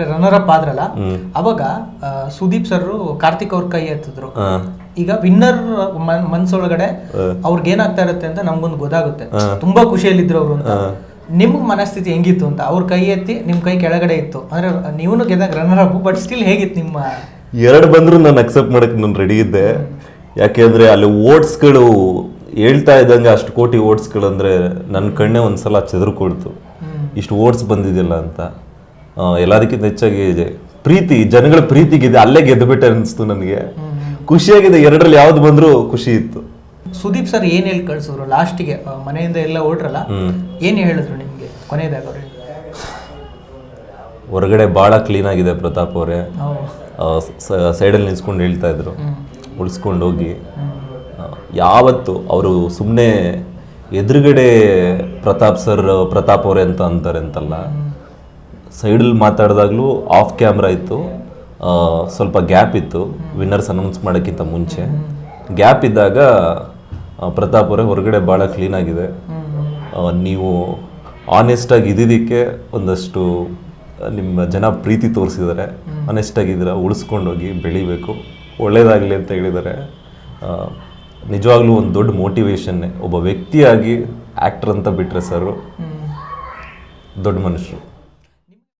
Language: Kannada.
ರನ್ನರ್ ಅಪ್ ಆದ್ರಲ್ಲ ಅವಾಗ ಸುದೀಪ್ ಸರ್ ಕಾರ್ತಿಕ್ ಅವ್ರ ಕೈ ಎತ್ತಿದ್ರು. ಈಗ ವಿನ್ನರ್ ಮನ್ಸೊಳಗಡೆ ಅವ್ರಿಗೆ ಏನಾಗ್ತಾ ಇರುತ್ತೆ ಅಂತ ನಮ್ಗೊಂದು ಗೊತ್ತಾಗುತ್ತೆ. ತುಂಬಾ ಖುಷಿಯಲ್ಲಿದ್ರು ಅವರು ಅಂತ. ನಿಮ್ ಮನಸ್ಥಿತಿ ಹೆಂಗಿತ್ತು ಅಂತ. ಅವ್ರ ಕೈ ಎತ್ತಿ ನಿಮ್ ಕೈ ಕೆಳಗಡೆ ಇತ್ತು. ಅಂದ್ರೆ ನೀವು ಗೆದ್ದಾಗ ರನ್ನರ್ ಅಪ್ ಬಟ್ ಸ್ಟಿಲ್ ಹೇಗಿತ್ತು ನಿಮ್ಮ ಎರಡು ಬಂದ್ರು ನಾನು ಅಕ್ಸೆಪ್ಟ್ ಮಾಡಕ್ ನಾನು ರೆಡಿ ಇದ್ದೆ. ಯಾಕೆಂದ್ರೆ ಅಲ್ಲಿ ಓಟ್ಸ್ಗಳು ಹೇಳ್ತಾ ಇದ್ದಂಗೆ ಅಷ್ಟು ಕೋಟಿ ಓಟ್ಸ್ಗಳು ಅಂದ್ರೆ ನನ್ನ ಕಣ್ಣೆ ಒಂದ್ಸಲ ಚೆದರ್ಕೊಳ್ತು. ಇಷ್ಟು ಓಟ್ಸ್ ಬಂದಿದ್ದಿಲ್ಲ ಅಂತ. ಎಲ್ಲದಕ್ಕಿಂತ ಹೆಚ್ಚಾಗಿ ಪ್ರೀತಿ ಜನಗಳ ಪ್ರೀತಿಗಿದೆ ಅಲ್ಲೇ ಗೆದ್ದುಬಿಟ್ಟೆ ಅನಿಸ್ತು ನನಗೆ. ಖುಷಿಯಾಗಿದೆ ಎರಡರಲ್ಲಿ ಯಾವ್ದು ಬಂದ್ರು ಖುಷಿ ಇತ್ತು. ಸುದೀಪ್ ಸರ್ ಏನ್ ಹೇಳಿ ಕಳ್ಸಿದ್ರು ಲಾಸ್ಟಿಗೆ ಮನೆಯಿಂದ ಎಲ್ಲ ಹೊರಟ್ರಲ್ಲ? ಏನ್ ಹೇಳಿದ್ರು ನಿಮ್ಗೆ ಕೊನೆಯದಾಗ ಅವ್ರು? ಹೊರಗಡೆ ಭಾಳ ಕ್ಲೀನ್ ಆಗಿದೆ ಪ್ರತಾಪ್ ಅವರೇ. ಸೈಡಲ್ಲಿ ನಿಲ್ಸ್ಕೊಂಡು ಹೇಳ್ತಾ ಇದ್ರು. ಉಳಿಸ್ಕೊಂಡು ಹೋಗಿ. ಯಾವತ್ತು ಅವರು ಸುಮ್ಮನೆ ಎದುರುಗಡೆ ಪ್ರತಾಪ್ ಸರ್ ಪ್ರತಾಪ್ ಅವರೇ ಅಂತ ಅಂತಾರೆ ಅಂತಲ್ಲ. ಸೈಡಲ್ಲಿ ಮಾತಾಡಿದಾಗಲೂ ಆಫ್ ಕ್ಯಾಮ್ರಾ ಇತ್ತು. ಸ್ವಲ್ಪ ಗ್ಯಾಪ್ ಇತ್ತು. ವಿನ್ನರ್ಸ್ ಅನೌನ್ಸ್ ಮಾಡೋಕ್ಕಿಂತ ಮುಂಚೆ. ಗ್ಯಾಪ್ ಇದ್ದಾಗ ಪ್ರತಾಪ್ ಅವರೇ ಹೊರಗಡೆ ಭಾಳ ಕ್ಲೀನ್ ಆಗಿದೆ. ಆ, ನೀವು ಆನೆಸ್ಟಾಗಿ ಇದ್ದಿದ್ದಕ್ಕೆ ಒಂದಷ್ಟು ನಿಮ್ಮ ಜನ ಪ್ರೀತಿ ತೋರಿಸಿದ್ದಾರೆ. ಆನೆಸ್ಟಾಗಿದ್ದೀರ ಉಳಿಸ್ಕೊಂಡೋಗಿ ಬೆಳಿಬೇಕು. ಒಳ್ಳೆಯದಾಗಲಿ ಅಂತ ಹೇಳಿದ್ದಾರೆ. ನಿಜವಾಗ್ಲೂ ಒಂದು ದೊಡ್ಡ ಮೋಟಿವೇಶನ್ನೇ ಒಬ್ಬ ವ್ಯಕ್ತಿಯಾಗಿ ಆ್ಯಕ್ಟ್ರ್ ಅಂತ ಬಿಟ್ಟರೆ ಸರ್ ದೊಡ್ಡ ಮನುಷ್ಯರು.